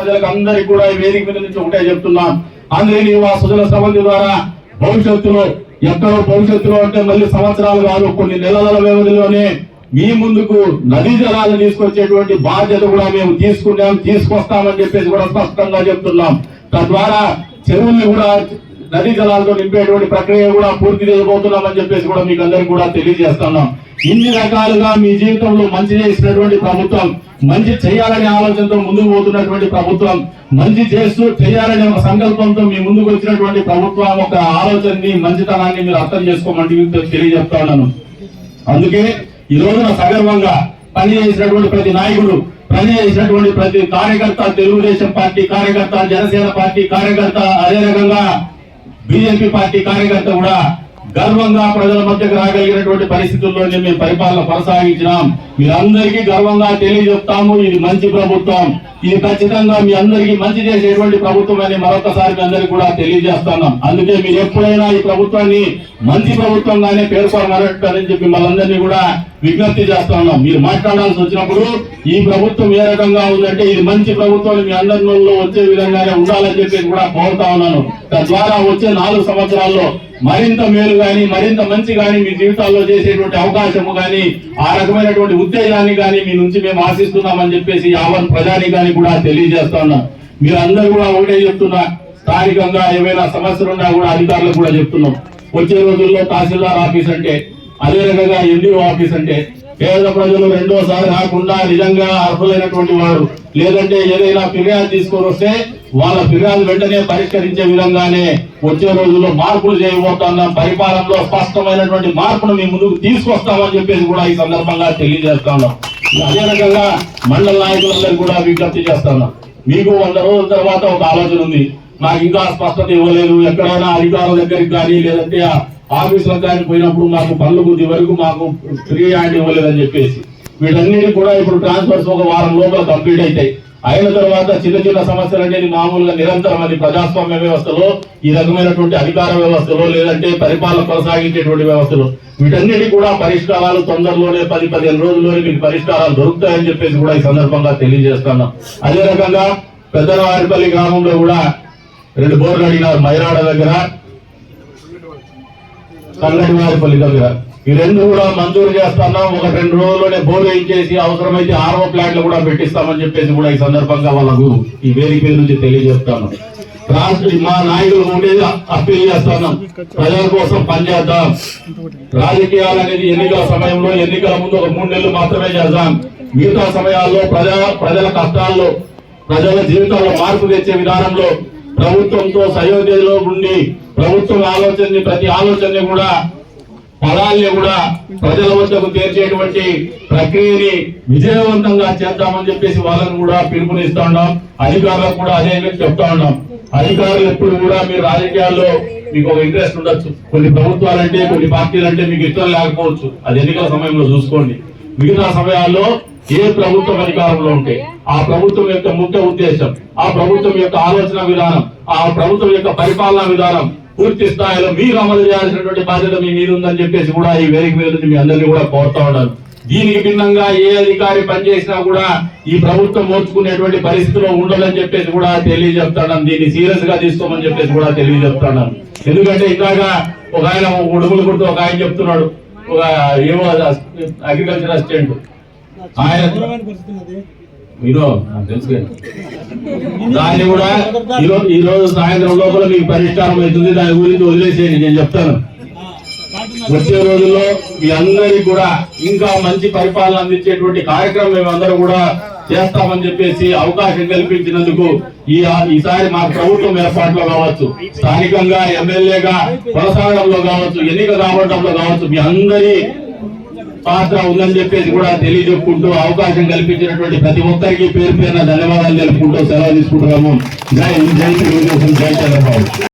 ప్రజలకు కూడా వేదిక మీద నుంచి ఒకటే చెప్తున్నాం. అందరినీ ఆ సుజల సమంతి ద్వారా భవిష్యత్తులో ఎక్కడో భవిష్యత్తులో అంటే మళ్ళీ సంవత్సరాలు కాదు కొన్ని నెలల వ్యవధిలోనే మీ ముందుకు నదీ జలాలు తీసుకొచ్చేటువంటి బాధ్యత కూడా మేము తీసుకున్నాం తీసుకొస్తామని చెప్పేసి కూడా స్పష్టంగా చెప్తున్నాం. తద్వారా చెరువుల్ని కూడా నదీ జలాలతో నింపేటువంటి ప్రక్రియ కూడా పూర్తి చేయబోతున్నామని చెప్పేసి కూడా మీకు అందరికి కూడా తెలియజేస్తున్నాం. ఇన్ని రకాలుగా మీ జీవితంలో మంచి చేసినటువంటి ప్రభుత్వం మంచి చేయాలనే ఆలోచనతో ముందుకు పోతున్నటువంటి ప్రభుత్వం మంచి చేస్తూ చేయాలనే ఒక సంకల్పంతో మీ ముందుకు వచ్చినటువంటి ప్రభుత్వం ఒక ఆలోచనని మంచితనాన్ని మీరు అర్థం చేసుకోమని తెలియజెప్తా ఉన్నాను. అందుకే ఈ రోజున సగర్వంగా పనిచేసినటువంటి ప్రతి నాయకుడు పనిచేసినటువంటి ప్రతి కార్యకర్త తెలుగుదేశం పార్టీ కార్యకర్త జనసేన పార్టీ కార్యకర్త అదే రకంగా బీజేపీ పార్టీ కార్యకర్త కూడా గర్వంగా ప్రజల మధ్యకు రాగలిగినటువంటి పరిస్థితుల్లోనే మేము పరిపాలన కొనసాగించినాం. మీరందరికీ గర్వంగా తెలియజెప్తాము ఇది మంచి ప్రభుత్వం. ఇది ఖచ్చితంగా మీ అందరికీ మంచి చేసేటువంటి ప్రభుత్వం అని మరొకసారి మీ అందరికీ కూడా తెలియజేస్తున్నాం. అందుకే మీరు ఎప్పుడైనా ఈ ప్రభుత్వాన్ని మంచి ప్రభుత్వంగానే పేర్కొనమని చెప్పి మనందరినీ కూడా విజ్ఞప్తి చేస్తున్నాం మీరు మాట్లాడాల్సి వచ్చినప్పుడు ఈ ప్రభుత్వం ఏ రకంగా ఉందంటే ఇది మంచి ప్రభుత్వం మీ అందరిలో వచ్చే విధంగానే ఉండాలని చెప్పి కూడా కోరుతా ఉన్నాను. తద్వారా వచ్చే నాలుగు సంవత్సరాల్లో మరింత మేలు కానీ మరింత మంచి కానీ మీ జీవితాల్లో చేసేటువంటి అవకాశము కానీ ఆ రకమైనటువంటి ఉత్తేజాన్ని కానీ మీ నుంచి మేము ఆశిస్తున్నామని చెప్పేసి యావత్ ప్రజాని కానీ కూడా తెలియజేస్తా ఉన్నాం. మీరు అందరూ కూడా ఒకటే చెప్తున్నా స్థానికంగా ఏమైనా సమస్యలు ఉన్నా కూడా అధికారులకు కూడా చెప్తున్నాం. వచ్చే రోజుల్లో తహసీల్దార్ ఆఫీస్ అంటే అదే రకంగా ఎన్డీఓ ఆఫీస్ అంటే పేద ప్రజలు రెండోసారి రాకుండా నిజంగా అర్హులైనటువంటి వారు. లేదంటే ఏదైనా ఫిర్యాదు తీసుకొని వస్తే వాళ్ళ ఫిర్యాదు వెంటనే పరిష్కరించే విధంగానే వచ్చే రోజుల్లో మార్పులు చేయబోతున్నాం పరిపాలనలో స్పష్టమైనటువంటి మార్పును మేము ముందుకు తీసుకొస్తామని చెప్పేసి కూడా ఈ సందర్భంగా తెలియజేస్తున్నాం అదే రకంగా మండల నాయకులందరూ కూడా విజ్ఞప్తి చేస్తున్నాం మీకు వంద రోజుల తర్వాత ఒక ఆలోచన ఉంది. నాకు ఇంకా స్పష్టత ఇవ్వలేదు. ఎక్కడైనా అధికారుల దగ్గరికి కానీ లేదంటే ఆఫీస్ ఆఫీసులకు పోయినప్పుడు మాకు పనులు కొద్ది వరకు మాకు ఫ్రీ హ్యాండ్ ఇవ్వలేదని చెప్పేసి వీటన్నిటి కూడా ఇప్పుడు ట్రాన్స్ఫర్స్ ఒక వారం లోపల కంప్లీట్ అవుతాయి అయిన తర్వాత చిన్న చిన్న సమస్యలు అనేది మామూలుగా నిరంతరం అది ప్రజాస్వామ్య వ్యవస్థలో ఈ రకమైనటువంటి అధికార వ్యవస్థలో లేదంటే పరిపాలన కొనసాగించేటువంటి వ్యవస్థలో. వీటన్నిటి కూడా పరిష్కారాలు తొందరలోనే పది పదిహేను రోజుల్లోనే మీకు పరిష్కారాలు దొరుకుతాయని చెప్పేసి కూడా ఈ సందర్భంగా తెలియజేస్తున్నాం. అదే రకంగా పెద్దవారిపల్లి గ్రామంలో కూడా రెండు బోర్లు అడిగినారు మైరాడ దగ్గర. కల్లడివారిపల్లి దగ్గర ఈ రెండు కూడా మంజూరు చేస్తున్నాం ఒక రెండు రోజుల్లోనే బోర్ వేయించేసి అవసరమైతే ఆర్ఓ ప్లాంట్లు కూడా పెట్టిస్తామని చెప్పేసి కూడా ఈ సందర్భంగా వాళ్ళకు ఈ వేదిక మీద నుంచి తెలియజేస్తాను. రాష్ట్ర మా నాయకులు ఉండేది అప్పీల్ చేస్తున్నాం ప్రజల కోసం పనిచేద్దాం రాజకీయాలు అనేది ఎన్నికల సమయంలో ఎన్నికల ముందు ఒక మూడు నెలలు మాత్రమే చేద్దాం. మిగతా సమయాల్లో ప్రజా ప్రజల కష్టాల్లో ప్రజల జీవితాల్లో మార్పు తెచ్చే విధానంలో ప్రభుత్వంతో సయోధ్యలో ఉండి ప్రభుత్వం ఆలోచనని ప్రతి ఆలోచనని కూడా ఫలాల్ని కూడా ప్రజల వద్దకు తీర్చేటువంటి ప్రక్రియని విజయవంతంగా చేద్దామని చెప్పేసి వాళ్ళని కూడా పిలుపునిస్తా ఉన్నాం. అధికారులకు కూడా అదే చెప్తా ఉన్నాం. అధికారులు ఎప్పుడు కూడా మీరు రాజకీయాల్లో మీకు ఒక ఇంట్రెస్ట్ ఉండొచ్చు. కొన్ని ప్రభుత్వాలంటే కొన్ని పార్టీలంటే మీకు ఇష్టం లేకపోవచ్చు. అది ఎన్నికల సమయంలో చూసుకోండి. మిగతా సమయాల్లో ఏ ప్రభుత్వం అధికారంలో ఉంటే ఆ ప్రభుత్వం యొక్క ముఖ్య ఉద్దేశం ఆ ప్రభుత్వం యొక్క ఆలోచన విధానం ఆ ప్రభుత్వం యొక్క పరిపాలనా విధానం పూర్తి స్థాయిలో మీరు అమలు చేయాల్సినటువంటి బాధ్యత మీ మీద ఉందని చెప్పేసి కూడా ఈ వేదిక మీద మీ అందరినీ కూడా కోరుతా ఉన్నాను. దీనికి భిన్నంగా ఏ అధికారి పనిచేసినా కూడా ఈ ప్రభుత్వం ఓర్చుకునేటువంటి పరిస్థితిలో ఉండదని చెప్పేసి కూడా తెలియజెప్తాను దీన్ని సీరియస్గా తీసుకోమని చెప్పేసి కూడా తెలియజెప్తాను ఎందుకంటే ఇందాక ఒక ఆయన ఉడుములు కుడుతూ ఒక ఆయన చెప్తున్నాడు. ఒక ఏమో అగ్రికల్చర్ అసిస్టెంట్. ఆయన నాకు తెలుసు. దాన్ని కూడా ఈరోజు ఈ రోజు సాయంత్రం లోపల మీకు పరిష్కారం అవుతుంది. దాని గురించి వదిలేసేయండి నేను చెప్తాను. వచ్చే రోజుల్లో మీ అందరికీ కూడా ఇంకా మంచి పరిపాలన అందించేటువంటి కార్యక్రమం మేమందరం కూడా చేస్తామని చెప్పేసి అవకాశం కల్పించినందుకు ఈ ఈసారి మా ప్రభుత్వం ఏర్పాట్లో కావచ్చు స్థానికంగా ఎమ్మెల్యేగా కొనసాగడంలో కావచ్చు ఎన్నిక కావడంలో కావచ్చు మీ అందరి పాత్ర ఉందని చెప్పేసి కూడా తెలియజెప్పుకుంటూ అవకాశం కల్పించినటువంటి ప్రతి ఒక్కరికి పేరు పేరున ధన్యవాదాలు తెలుపుకుంటూ సెలవు తీసుకుంటున్నాము. జై జై తెలుగుదేశం జై చంద్రబాబు.